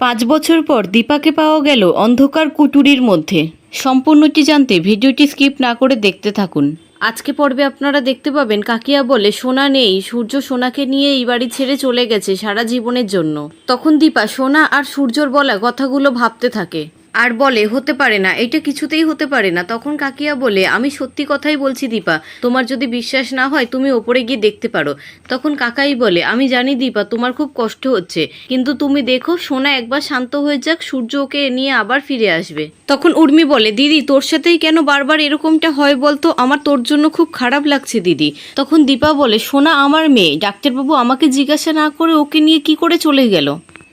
পাঁচ বছর পর দীপাকে পাওয়া গেল অন্ধকার কুটুরির মধ্যে। সম্পূর্ণটি জানতে ভিডিওটি স্কিপ না করে দেখতে থাকুন। আজকে পর্বে আপনারা দেখতে পাবেন কাকিয়া বলে, সোনা নেই, সূর্য সোনাকে নিয়ে এই বাড়ি ছেড়ে চলে গেছে সারা জীবনের জন্য। তখন দীপা, সোনা আর সূর্যর বলা কথাগুলো ভাবতে থাকে। আর বলে, হতে পারে না, এটা কিছুতেই হতে পারে না। তখন কাকিয়া বলে, আমি সত্যি কথাই বলছি দীপা, তোমার যদি বিশ্বাস না হয় তুমি ওপরে গিয়ে দেখতে পারো। তখন কাকাই বলে, আমি জানি দীপা, তোমার খুব কষ্ট হচ্ছে, কিন্তু তুমি দেখো, সোনা একবার শান্ত হয়ে যাক, সূর্য ওকে নিয়ে আবার ফিরে আসবে। তখন উর্মি বলে, দিদি, তোর সাথেই কেন বারবার এরকমটা হয় বলতো? আমার তোর জন্য খুব খারাপ লাগছে দিদি। তখন দীপা বলে, সোনা আমার মেয়ে, ডাক্তারবাবু আমাকে জিজ্ঞাসা না করে ওকে নিয়ে কি করে চলে গেল?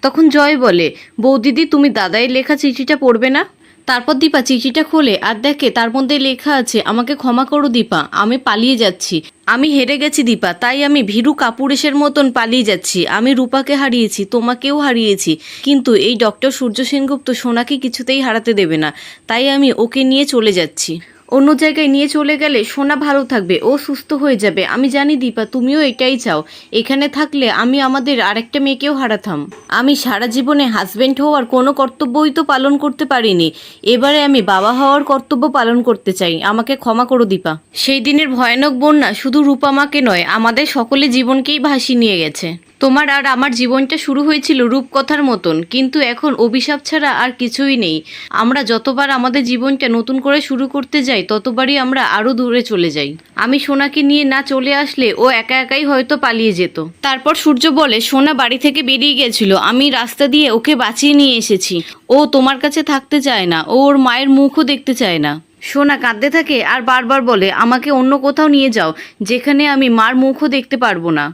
তখন জয় বলে বৌদিদি তুমি দাদাই লেখা চিঠিটা পড়বে না? তারপর দীপা চিঠিটা খোলে আর দেখে তার মধ্যে লেখা আছে, আমাকে ক্ষমা করো দীপা, আমি পালিয়ে যাচ্ছি। আমি হেরে গেছি দীপা, তাই আমি ভীরু কাপুরেশের মতন পালিয়ে যাচ্ছি। আমি রূপাকে হারিয়েছি, তোমাকেও হারিয়েছি। কিন্তু এই ডক্টর সূর্য সেনগুপ্ত সোনাকে কিছুতেই হারাতে দেবে না। তাই আমি ওকে নিয়ে চলে যাচ্ছি। অন্য জায়গায় নিয়ে চলে গেলে সোনা ভালো থাকবে, ও সুস্থ হয়ে যাবে। আমি জানি দীপা, তুমিও এটাই চাও। এখানে থাকলে আমি আমাদের আরেকটা মেয়েকেও হারাতাম। আমি সারা জীবনে হাজবেন্ড হওয়ার কোনো কর্তব্যই তো পালন করতে পারিনি। এবারে আমি বাবা হওয়ার কর্তব্য পালন করতে চাই। আমাকে ক্ষমা করো দীপা। সেই দিনের ভয়ানক বন্যা শুধু রূপামাকে নয়, আমাদের সকলে জীবনকেই ভাসিয়ে নিয়ে গেছে। তোমার আর আমার জীবনটা শুরু হয়েছিল রূপকথার মতন, কিন্তু এখন অভিশাপ ছাড়া আর কিছুই নেই। আমরা যতবার আমাদের জীবনটা নতুন করে শুরু করতে যাই, ততবারই আমরা আরও দূরে চলে যাই। আমি সোনাকে নিয়ে না চলে আসলে ও একা একাই হয়তো পালিয়ে যেত। তারপর সূর্য বলে, সোনা বাড়ি থেকে বেরিয়ে গেছিল, আমি রাস্তা দিয়ে ওকে বাঁচিয়ে নিয়ে এসেছি। ও তোমার কাছে থাকতে চায় না, ও ওর মায়ের মুখও দেখতে চায় না। সোনা কাঁদতে থাকে আর বারবার বলে, আমাকে অন্য কোথাও নিয়ে যাও, যেখানে আমি মার মুখও দেখতে পারব না।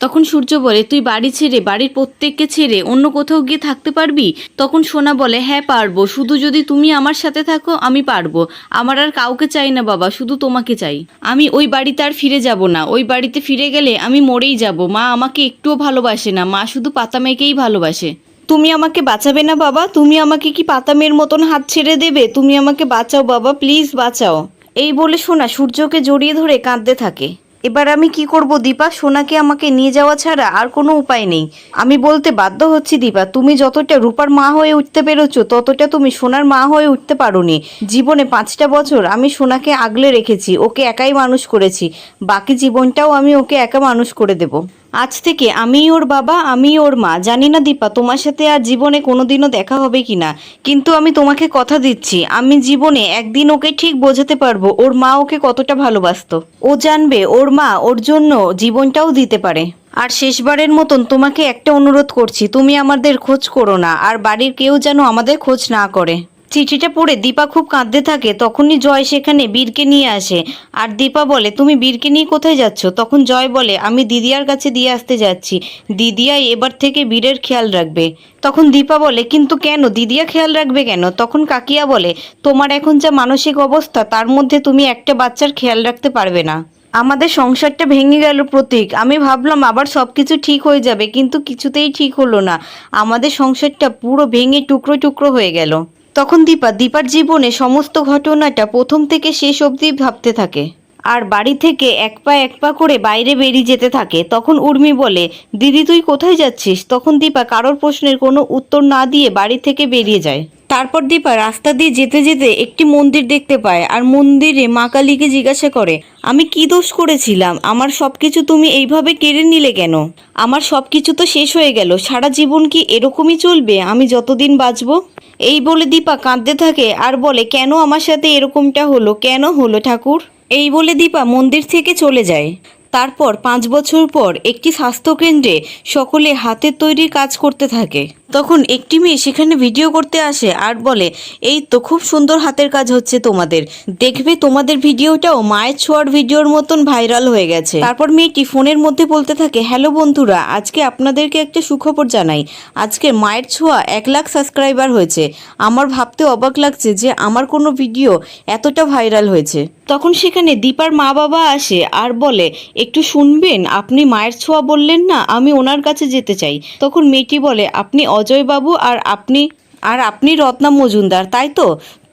তখন সূর্য বলে, তুই বাড়ি ছেড়ে, বাড়ির প্রত্যেককে ছেড়ে অন্য কোথাও গিয়ে থাকতে পারবি? তখন সোনা বলে হ্যাঁ পারব। শুধু যদি তুমি আমার সাথে থাকো, আমি পারব। আমার আর কাউকে চাই না, বাবা, শুধু তোমাকে চাই। আমি ওই বাড়িতে আর ফিরে যাব না। ওই বাড়িতে ফিরে গেলে আমি মরেই যাব। মা আমাকে একটুও ভালোবাসে না। মা শুধু পাতা মেয়েকেই ভালোবাসে। তুমি আমাকে বাঁচাবে না, বাবা? তুমি আমাকে কি পাতামের মতন হাত ছেড়ে দেবে? তুমি আমাকে বাঁচাও, বাবা, প্লিজ বাঁচাও। এই বলে সোনা সূর্যকে জড়িয়ে ধরে কাঁদতে থাকে। এবার আমি কি করব দীপা? সোনাকে আমাকে নিয়ে যাওয়া ছাড়া আর কোনো উপায় নেই। আমি বলতে বাধ্য হচ্ছি দীপা, তুমি যতটা রূপার মা হয়ে উঠতে পেরেছ, ততটা তুমি সোনার মা হয়ে উঠতে পারোনি। জীবনে পাঁচটা বছর আমি সোনাকে আগলে রেখেছি, ওকে একাই মানুষ করেছি। বাকি জীবনটাও আমি ওকে একা মানুষ করে দেব। আজ থেকে আমিই ওর বাবা আমি ওর মা। জানি না দীপা, তোমার সাথে আর জীবনে কোনোদিনও দেখা হবে কি না কিন্তু আমি তোমাকে কথা দিচ্ছি, আমি জীবনে একদিন ওকে ঠিক বোঝাতে পারব, ওর মা ওকে কতটা ভালোবাসতো। ও জানবে, ওর মা, ওর জন্য জীবনটাও দিতে পারে। আর শেষবারের মতন তোমাকে একটা অনুরোধ করছি, তুমি আমাদের খোঁজ করো না, আর বাড়ির কেউ যেন আমাদের খোঁজ না করে। চিঠিটা পড়ে দীপা খুব কাঁদতে থাকে, তখনই জয় সেখানে বীরকে নিয়ে আসে। আর দীপা বলে, তুমি বীরকে নিয়ে কোথায় যাচ্ছ? তখন জয় বলে, আমি দিদিয়ার কাছে দিয়ে আসতে যাচ্ছি। দিদিয়াই এবার থেকে বীরের খেয়াল রাখবে। তখন দীপা বলে, কিন্তু কেন? দিদিয়া খেয়াল রাখবে কেন? তখন কাকিয়া বলে, তোমার এখন যা মানসিক অবস্থা, তার মধ্যে তুমি একটা বাচ্চার খেয়াল রাখতে পারবে না। আমাদের সংসারটা ভেঙে গেল প্রতীক। আমি ভাবলাম আবার সব কিছু ঠিক হয়ে যাবে, কিন্তু কিছুতেই ঠিক হলো না। আমাদের সংসারটা পুরো ভেঙে টুকরো টুকরো হয়ে গেল। তখন দীপা, দীপার জীবনে সমস্ত ঘটনাটা প্রথম থেকে শেষ অবধি ভাবতে থাকে। আর বাড়ি থেকে এক পা এক পা করে বাইরে বেরিয়ে যেতে থাকে। তখন উর্মি বলে, দিদি, তুই কোথায় যাচ্ছিস? তখন দীপা কারোর প্রশ্নের কোনো উত্তর না দিয়ে বাড়ি থেকে বেরিয়ে যায়। তারপর দীপা রাস্তা দিয়ে যেতে যেতে একটি মন্দির দেখতে পায় আর মন্দিরে মা কালীকে জিজ্ঞাসা করে, আমি কি দোষ করেছিলাম? আমার সব কিছু তুমি এইভাবে কেড়ে নিলে কেন? আমার সব কিছু তো শেষ হয়ে গেল। সারা জীবন কি এরকমই চলবে? আমি যতদিন বাঁচবো? এই বলে দীপা কাঁদতে থাকে আর বলে, কেন আমার সাথে এরকমটা হলো? কেন হলো ঠাকুর? এই বলে দীপা মন্দির থেকে চলে যায়। তারপর পাঁচ বছর পর একটি স্বাস্থ্যকেন্দ্রে সকলে হাতের তৈরি কাজ করতে থাকে। তখন একটি মেয়ে সেখানে ভিডিও করতে আসে আর বলে, এই তো খুব সুন্দর হাতের কাজ হচ্ছে তোমাদের। দেখবে তোমাদের ভিডিওটাও মায়ের ছোঁয়ার ভিডিওর মতন ভাইরাল হয়ে গেছে। তারপর মেয়েটি ফোনের মধ্যে বলতে থাকে, হ্যালো বন্ধুরা, আজকে আপনাদেরকে একটা সুখবর জানাই। আজকে মায়ের ছোঁয়া এক লাখ সাবস্ক্রাইবার হয়েছে। আমার ভাবতে অবাক লাগছে যে আমার কোনো ভিডিও এতটা ভাইরাল হয়েছে। তখন সেখানে দীপার মা বাবা আসে আর বলে, একটু শুনবেন, আপনি মায়ের ছোঁয়া বললেন না, আমি ওনার কাছে যেতে চাই। তখন মেয়েটি বলে, আপনি অজয় বাবু আর আপনি আর আপনি রত্না মজুমদার, তাই তো?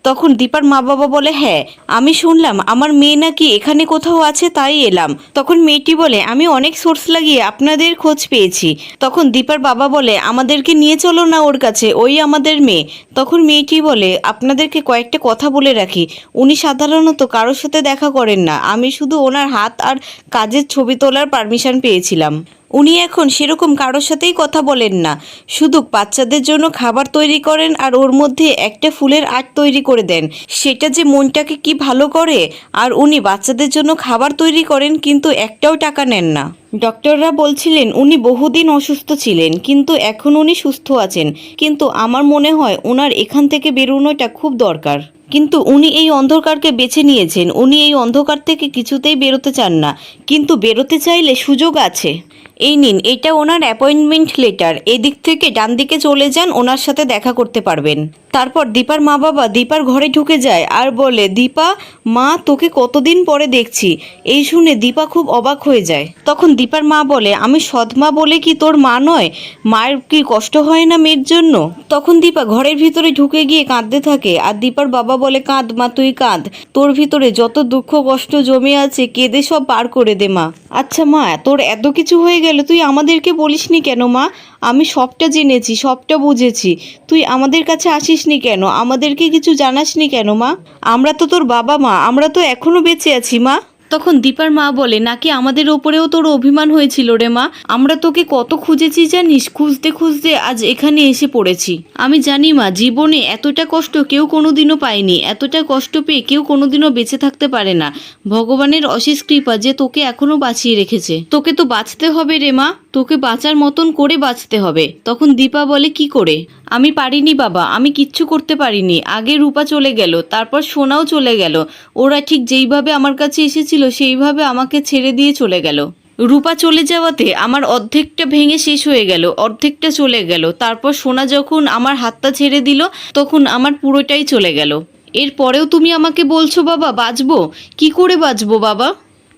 তখন দীপার মা বাবা বলে হ্যাঁ আমি শুনলাম, আমার মেয়ে নাকি এখানে কোথাও আছে, তাই এলাম। তখন মেয়েটি বলে, আমি অনেক সোর্স লাগিয়ে আপনাদের খোঁজ পেয়েছি। তখন দীপার বাবা বলে, আমাদেরকে নিয়ে চলো না ওর কাছে, ওই আমাদের মেয়ে। তখন মেয়েটি বলে, আপনাদেরকে কয়েকটা কথা বলে রাখি। উনি সাধারণত কারোর সাথে দেখা করেন না। আমি শুধু ওনার হাত আর কাজের ছবি তোলার পারমিশন পেয়েছিলাম। উনি এখন সেরকম কারোর সাথেই কথা বলেন না। শুধু বাচ্চাদের জন্য খাবার তৈরি করেন আর ওর মধ্যে একটা ফুলের আর্ট তৈরি করে দেন। সেটা যে মনটাকে কি ভালো করে? আর উনি বাচ্চাদের জন্য খাবার তৈরি করেন কিন্তু একটাও টাকা নেন না। ডক্টররা বলছিলেন, উনি বহুদিন অসুস্থ ছিলেন, কিন্তু এখন উনি সুস্থ আছেন। কিন্তু আমার মনে হয় ওনার এখান থেকে বেরোনোটা খুব দরকার। কিন্তু উনি এই অন্ধকারকে বেছে নিয়েছেন। উনি এই অন্ধকার থেকে কিছুতেই বেরোতে চান না। কিন্তু বেরোতে চাইলে সুযোগ আছে। এই নিন, এটা ওনার অ্যাপয়েন্টমেন্ট লেটার এদিক থেকে ডান দিকে চলে যান, ওনার সাথে দেখা করতে পারবেন। তারপর দীপার মা বাবা দীপার ঘরে ঢুকে যায় আর বলে, দীপা, মা, তোকে কতদিন পরে দেখছি। এই শুনে দীপা খুব অবাক হয়ে যায়। তখন দীপার মা বলে, আমি সৎমা বলে কি তোর মা নয়? মায়ের কি কষ্ট হয় না মেয়ের জন্য? তখন দীপা ঘরের ভিতরে ঢুকে গিয়ে কাঁদতে থাকে আর দীপার বাবা বলে, কাঁদ মা, তুই কাঁদ। তোর ভিতরে যত দুঃখ কষ্ট জমে আছে, কেঁদে সব পার করে দে মা। আচ্ছা মা, তোর এত কিছু হয়ে গেল, তুই আমাদেরকে বলিসনি কেন মা? আমি সবটা জেনেছি, সবটা বুঝেছি। তুই আমাদের কাছে আসিস নি কেন? আমাদেরকে কিছু জানাসনি কেন মা? আমরা তো তোর বাবা মা, আমরা তো এখনও বেঁচে আছি মা। তখন দীপার মা বলে, নাকি আমাদের ওপরেও তোর অভিমান হয়েছিল রে মা? আমরা তোকে কত খুঁজেছি জানিস? খুঁজতে খুঁজতে আজ এখানে এসে পড়েছি। আমি জানি মা, জীবনে এতটা কষ্ট কেউ কোনোদিনও পায়নি। এতটা কষ্ট পেয়ে কেউ কোনোদিনও বেঁচে থাকতে পারে না। ভগবানের অশেষ কৃপা যে তোকে এখনও বাঁচিয়ে রেখেছে। তোকে তো বাঁচতে হবে রে মা। তোকে বাঁচার মতন করে বাঁচতে হবে। তখন দীপা বলে, কি করে? আমি পারিনি বাবা। আমি কিচ্ছু করতে পারিনি। আগে রূপা চলে গেল, তারপর সোনাও চলে গেল। ওরা ঠিক যেইভাবে আমার কাছে এসেছিল সেইভাবে আমাকে ছেড়ে দিয়ে চলে গেল। রূপা চলে যাওয়াতে আমার অর্ধেকটা ভেঙে শেষ হয়ে গেল, অর্ধেকটা চলে গেল। তারপর সোনা যখন আমার হাতটা ছেড়ে দিল, তখন আমার পুরোটাই চলে গেল। এরপরেও তুমি আমাকে বলছো, বাবা, বাঁচবো? কি করে বাঁচবো, বাবা?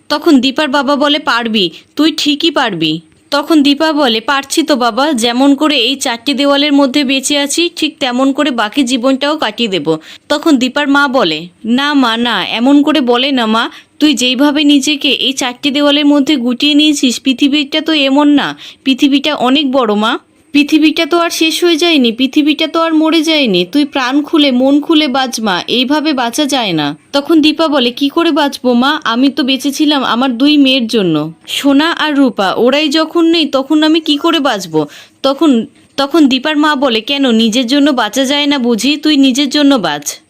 তখন দীপার বাবা বলে, পারবি, তুই ঠিকই পারবি। তখন দীপা বলে, পারছি তো, বাবা, যেমন করে এই চারটি দেওয়ালের মধ্যে বেঁচে আছি, ঠিক তেমন করে বাকি জীবনটাও কাটিয়ে দেব। তখন দীপার মা বলে, না, মা, না, এমন করে বলে না, মা তুই যেইভাবে নিজেকে এই চারটি দেওয়ালের মধ্যে গুটিয়ে নিয়েছিস, পৃথিবীটা তো এমন না। পৃথিবীটা অনেক বড়, মা। পৃথিবীটা তো আর শেষ হয়ে যায়নি, পৃথিবীটা তো আর মরে যায়নি। তুই প্রাণ খুলে, মন খুলে বাঁচমা এইভাবে বাঁচা যায় না। তখন দীপা বলে, কি করে বাঁচবো, মা? আমি তো বেঁচেছিলাম আমার দুই মেয়ের জন্য। সোনা আর রূপা, ওরাই যখন নেই তখন আমি কি করে বাঁচবো? তখন তখন দীপার মা বলে, কেন, নিজের জন্য বাঁচা যায় না বুঝি? তুই নিজের জন্য বাঁচ।